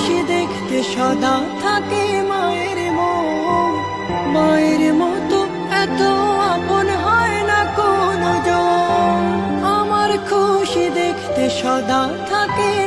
খুশি দেখতে সদা থাকে মায়ের মো মায়ের মতো এত আপন হয় না কোনো আমার খুশি দেখতে সদা থাকে